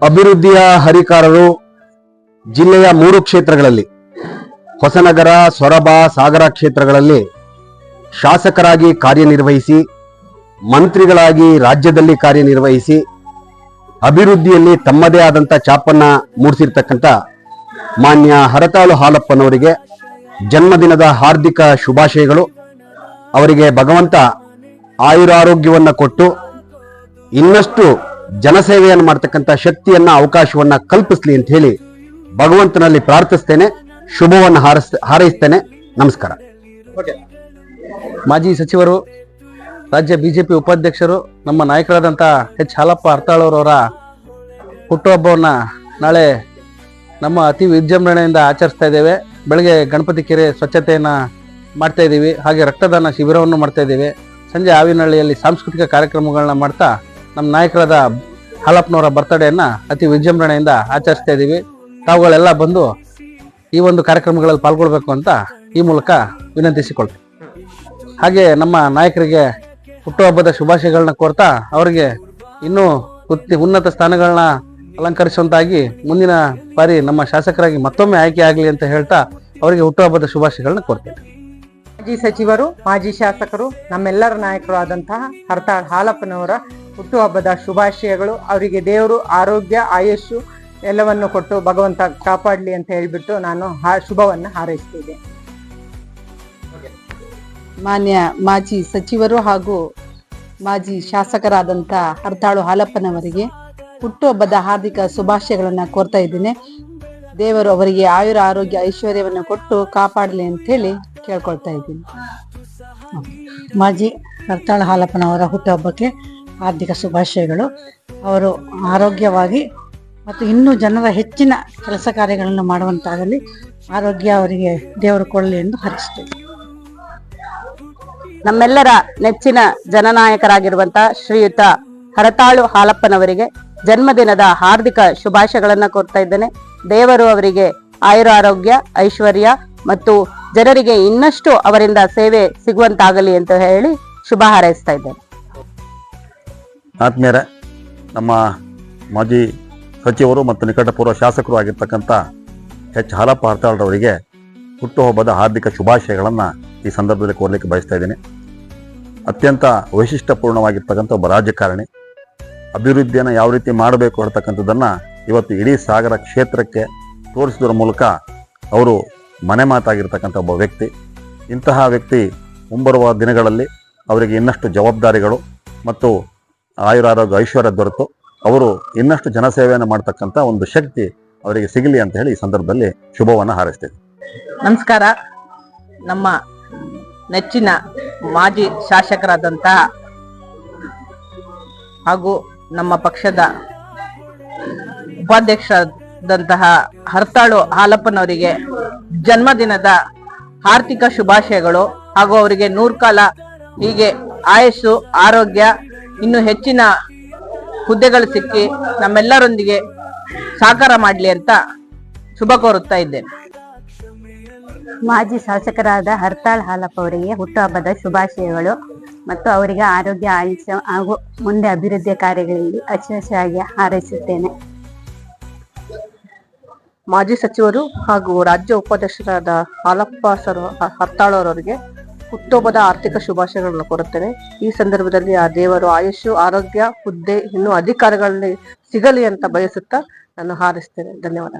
ಅಭಿವೃದ್ಧಿಯ ಹರಿಕಾರರು ಜಿಲ್ಲೆಯ ಮೂರು ಕ್ಷೇತ್ರಗಳಲ್ಲಿ, ಹೊಸನಗರ, ಸೊರಬ, ಸಾಗರ ಕ್ಷೇತ್ರಗಳಲ್ಲಿ ಶಾಸಕರಾಗಿ ಕಾರ್ಯನಿರ್ವಹಿಸಿ, ಮಂತ್ರಿಗಳಾಗಿ ರಾಜ್ಯದಲ್ಲಿ ಕಾರ್ಯನಿರ್ವಹಿಸಿ, ಅಭಿವೃದ್ಧಿಯಲ್ಲಿ ತಮ್ಮದೇ ಆದಂಥ ಚಾಪನ್ನ ಮೂಡಿಸಿರ್ತಕ್ಕಂಥ ಮಾನ್ಯ ಹರತಾಳು ಹಾಲಪ್ಪನವರಿಗೆ ಜನ್ಮದಿನದ ಹಾರ್ದಿಕ ಶುಭಾಶಯಗಳು. ಅವರಿಗೆ ಭಗವಂತ ಆಯುರಾರೋಗ್ಯವನ್ನು ಕೊಟ್ಟು ಇನ್ನಷ್ಟು ಜನಸೇವೆಯನ್ನು ಮಾಡ್ತಕ್ಕಂಥ ಶಕ್ತಿಯನ್ನ, ಅವಕಾಶವನ್ನ ಕಲ್ಪಿಸ್ಲಿ ಅಂತ ಹೇಳಿ ಭಗವಂತನಲ್ಲಿ ಪ್ರಾರ್ಥಿಸ್ತೇನೆ. ಶುಭವನ್ನು ಹಾರಸ್ ಹಾರೈಸ್ತೇನೆ. ನಮಸ್ಕಾರ. ಮಾಜಿ ಸಚಿವರು, ರಾಜ್ಯ ಬಿಜೆಪಿ ಉಪಾಧ್ಯಕ್ಷರು, ನಮ್ಮ ನಾಯಕರಾದಂಥ ಎಚ್ ಹಾಲಪ್ಪ ಅರ್ತಾಳವರವರ ಹುಟ್ಟುಹಬ್ಬವನ್ನ ನಾಳೆ ನಮ್ಮ ಅತಿ ವಿಜೃಂಭಣೆಯಿಂದ ಆಚರಿಸ್ತಾ ಇದ್ದೇವೆ. ಬೆಳಗ್ಗೆ ಗಣಪತಿ ಕೆರೆ ಸ್ವಚ್ಛತೆಯನ್ನ ಮಾಡ್ತಾ ಇದ್ದೀವಿ. ಹಾಗೆ ರಕ್ತದಾನ ಶಿಬಿರವನ್ನು ಮಾಡ್ತಾ ಇದ್ದೀವಿ. ಸಂಜೆ ಆವಿನಹಳ್ಳಿಯಲ್ಲಿ ಸಾಂಸ್ಕೃತಿಕ ಕಾರ್ಯಕ್ರಮಗಳನ್ನ ಮಾಡ್ತಾ ನಮ್ಮ ನಾಯಕರಾದ ಹಾಲಪ್ಪನವರ ಬರ್ತಡೇಯನ್ನು ಅತಿ ವಿಜೃಂಭಣೆಯಿಂದ ಆಚರಿಸ್ತಾ ಇದ್ದೀವಿ. ತಾವುಗಳೆಲ್ಲ ಬಂದು ಈ ಒಂದು ಕಾರ್ಯಕ್ರಮಗಳಲ್ಲಿ ಪಾಲ್ಗೊಳ್ಬೇಕು ಅಂತ ಈ ಮೂಲಕ ವಿನಂತಿಸಿಕೊಳ್ತೀವಿ ಹಾಗೆ ನಮ್ಮ ನಾಯಕರಿಗೆ ಹುಟ್ಟುಹಬ್ಬದ ಶುಭಾಶಯಗಳನ್ನ ಕೋರ್ತಾ ಅವರಿಗೆ ಇನ್ನೂ ಉನ್ನತ ಸ್ಥಾನಗಳನ್ನ ಅಲಂಕರಿಸುವಂತಾಗಿ ಮುಂದಿನ ಬಾರಿ ನಮ್ಮ ಶಾಸಕರಾಗಿ ಮತ್ತೊಮ್ಮೆ ಆಯ್ಕೆ ಆಗಲಿ ಅಂತ ಹೇಳ್ತಾ ಅವರಿಗೆ ಹುಟ್ಟುಹಬ್ಬದ ಶುಭಾಶಯಗಳನ್ನ ಕೋರ್ತೇನೆ. ಮಾಜಿ ಸಚಿವರು, ಮಾಜಿ ಶಾಸಕರು, ನಮ್ಮೆಲ್ಲರ ನಾಯಕರು ಆದಂತಹ ಹರ್ತಾಳ್ ಹಾಲಪ್ಪನವರ ಹುಟ್ಟುಹಬ್ಬದ ಶುಭಾಶಯಗಳು. ಅವರಿಗೆ ದೇವರು ಆರೋಗ್ಯ ಆಯಸ್ಸು ಎಲ್ಲವನ್ನು ಕೊಟ್ಟು ಭಗವಂತ ಕಾಪಾಡಲಿ ಅಂತ ಹೇಳಿಬಿಟ್ಟು ನಾನು ಹಾ ಶುಭವನ್ನು ಹಾರೈಸ್ತಿದ್ದೆ. ಮಾನ್ಯ ಮಾಜಿ ಸಚಿವರು ಹಾಗೂ ಮಾಜಿ ಶಾಸಕರಾದಂಥ ಹರ್ತಾಳು ಹಾಲಪ್ಪನವರಿಗೆ ಹುಟ್ಟುಹಬ್ಬದ ಹಾರ್ದಿಕ ಶುಭಾಶಯಗಳನ್ನು ಕೋರ್ತಾ ಇದ್ದೇನೆ. ದೇವರು ಅವರಿಗೆ ಆಯುರ ಆರೋಗ್ಯ ಐಶ್ವರ್ಯವನ್ನು ಕೊಟ್ಟು ಕಾಪಾಡಲಿ ಅಂತ ಹೇಳಿ ಕೇಳ್ಕೊಳ್ತಾ ಇದ್ದೀನಿ. ಮಾಜಿ ಹರ್ತಾಳು ಹಾಲಪ್ಪನವರ ಹುಟ್ಟುಹಬ್ಬಕ್ಕೆ ಹಾರ್ದಿಕ ಶುಭಾಶಯಗಳು. ಅವರು ಆರೋಗ್ಯವಾಗಿ ಮತ್ತು ಇನ್ನೂ ಜನರ ಹೆಚ್ಚಿನ ಕೆಲಸ ಕಾರ್ಯಗಳನ್ನು ಮಾಡುವಂತಾಗಲಿ ಆರೋಗ್ಯ ಅವರಿಗೆ ದೇವರು ಕೊಡಲಿ ಎಂದು ಹರಿಸ್ತೇವೆ ನಮ್ಮೆಲ್ಲರ ನೆಚ್ಚಿನ ಜನನಾಯಕರಾಗಿರುವಂತ ಶ್ರೀಯುತ ಹರತಾಳು ಹಾಲಪ್ಪನವರಿಗೆ ಜನ್ಮದಿನದ ಹಾರ್ದಿಕ ಶುಭಾಶಯಗಳನ್ನು ಕೋರ್ತಾ ಇದ್ದೇನೆ. ದೇವರು ಅವರಿಗೆ ಆಯುರ ಆರೋಗ್ಯ, ಐಶ್ವರ್ಯ ಮತ್ತು ಜನರಿಗೆ ಇನ್ನಷ್ಟು ಅವರಿಂದ ಸೇವೆ ಸಿಗುವಂತಾಗಲಿ ಅಂತ ಹೇಳಿ ಶುಭ ಹಾರೈಸ್ತಾ ಇದ್ದೇನೆ. ಆತ್ಮೀಯರೇ, ನಮ್ಮ ಮಾಜಿ ಸಚಿವರು ಮತ್ತು ನಿಕಟಪೂರ್ವ ಶಾಸಕರು ಆಗಿರ್ತಕ್ಕಂಥ ಎಚ್. ಹಾಲಪ್ಪ ಹರ್ತಾಳ್ರವರಿಗೆ ಹುಟ್ಟುಹಬ್ಬದ ಹಾರ್ದಿಕ ಶುಭಾಶಯಗಳನ್ನು ಈ ಸಂದರ್ಭದಲ್ಲಿ ಕೋರಲಿಕ್ಕೆ ಬಯಸ್ತಾ ಇದ್ದೀನಿ. ಅತ್ಯಂತ ವೈಶಿಷ್ಟ್ಯಪೂರ್ಣವಾಗಿರ್ತಕ್ಕಂಥ ಒಬ್ಬ ರಾಜಕಾರಣಿ. ಅಭಿವೃದ್ಧಿಯನ್ನು ಯಾವ ರೀತಿ ಮಾಡಬೇಕು ಅಂತಕ್ಕಂಥದ್ದನ್ನು ಇವತ್ತು ಇಡೀ ಸಾಗರ ಕ್ಷೇತ್ರಕ್ಕೆ ತೋರಿಸಿದ್ರ ಮೂಲಕ ಅವರು ಮನೆ ಮಾತಾಗಿರ್ತಕ್ಕಂಥ ಒಬ್ಬ ವ್ಯಕ್ತಿ. ಇಂತಹ ವ್ಯಕ್ತಿ ಮುಂಬರುವ ದಿನಗಳಲ್ಲಿ ಅವರಿಗೆ ಇನ್ನಷ್ಟು ಜವಾಬ್ದಾರಿಗಳು ಮತ್ತು ಆಯುರಾರೋಗ್ಯ ಐಶ್ವರ್ಯ ದೊರೆತು. ಅವರು ಇನ್ನಷ್ಟು ಜನಸೇವೆಯನ್ನು ಮಾಡ್ತಕ್ಕಂಥ ಒಂದು ಶಕ್ತಿ ಅವರಿಗೆ ಸಿಗಲಿ ಅಂತ ಹೇಳಿ ಈ ಸಂದರ್ಭದಲ್ಲಿ ಶುಭವನ್ನು ಹಾರೈಸ್ತೇನೆ. ನಮಸ್ಕಾರ. ನಮ್ಮ ನೆಚ್ಚಿನ ಮಾಜಿ ಶಾಸಕರಾದಂತಹ ಹಾಗೂ ನಮ್ಮ ಪಕ್ಷದ ಉಪಾಧ್ಯಕ್ಷರಾದಂತಹ ಹರ್ತಾಳು ಹಾಲಪ್ಪನವರಿಗೆ ಜನ್ಮದಿನದ ಆರ್ಥಿಕ ಶುಭಾಶಯಗಳು ಹಾಗೂ ಅವರಿಗೆ ನೂರ್ಕಾಲ ಹೀಗೆ ಆಯಸ್ಸು, ಆರೋಗ್ಯ ಇನ್ನು ಹೆಚ್ಚಿನ ಹುದ್ದೆಗಳು ಸಿಕ್ಕಿ ನಮ್ಮೆಲ್ಲರೊಂದಿಗೆ ಸಹಕಾರ ಮಾಡಲಿ ಅಂತ ಶುಭ ಕೋರುತ್ತಾ ಇದ್ದೇನೆ. ಮಾಜಿ ಶಾಸಕರಾದ ಹರ್ತಾಳ್ ಹಾಲಪ್ಪ ಅವರಿಗೆ ಹುಟ್ಟುಹಬ್ಬದ ಶುಭಾಶಯಗಳು ಮತ್ತು ಅವರಿಗೆ ಆರೋಗ್ಯ, ಆಯುಷ್ಯ ಹಾಗೂ ಮುಂದೆ ಅಭಿವೃದ್ಧಿ ಕಾರ್ಯಗಳಲ್ಲಿ ಯಶಸ್ವಿಯಾಗಿ ಹಾರೈಸುತ್ತೇನೆ. ಮಾಜಿ ಸಚಿವರು ಹಾಗೂ ರಾಜ್ಯ ಉಪಾಧ್ಯಕ್ಷರಾದ ಹಾಲಪ್ಪ ಸರ್ ಹರ್ತಾಳವರವರಿಗೆ ಹುಟ್ಟುಹಬ್ಬದ ಆರ್ಥಿಕ ಶುಭಾಶಯಗಳನ್ನು ಕೋರುತ್ತೇನೆ. ಈ ಸಂದರ್ಭದಲ್ಲಿ ಆ ದೇವರು ಆಯುಷು, ಆರೋಗ್ಯ, ಹುದ್ದೆ ಇನ್ನೂ ಅಧಿಕಾರಗಳಲ್ಲಿ ಸಿಗಲಿ ಅಂತ ಬಯಸುತ್ತಾ ನಾನು ಹಾರಿಸ್ತೇನೆ. ಧನ್ಯವಾದ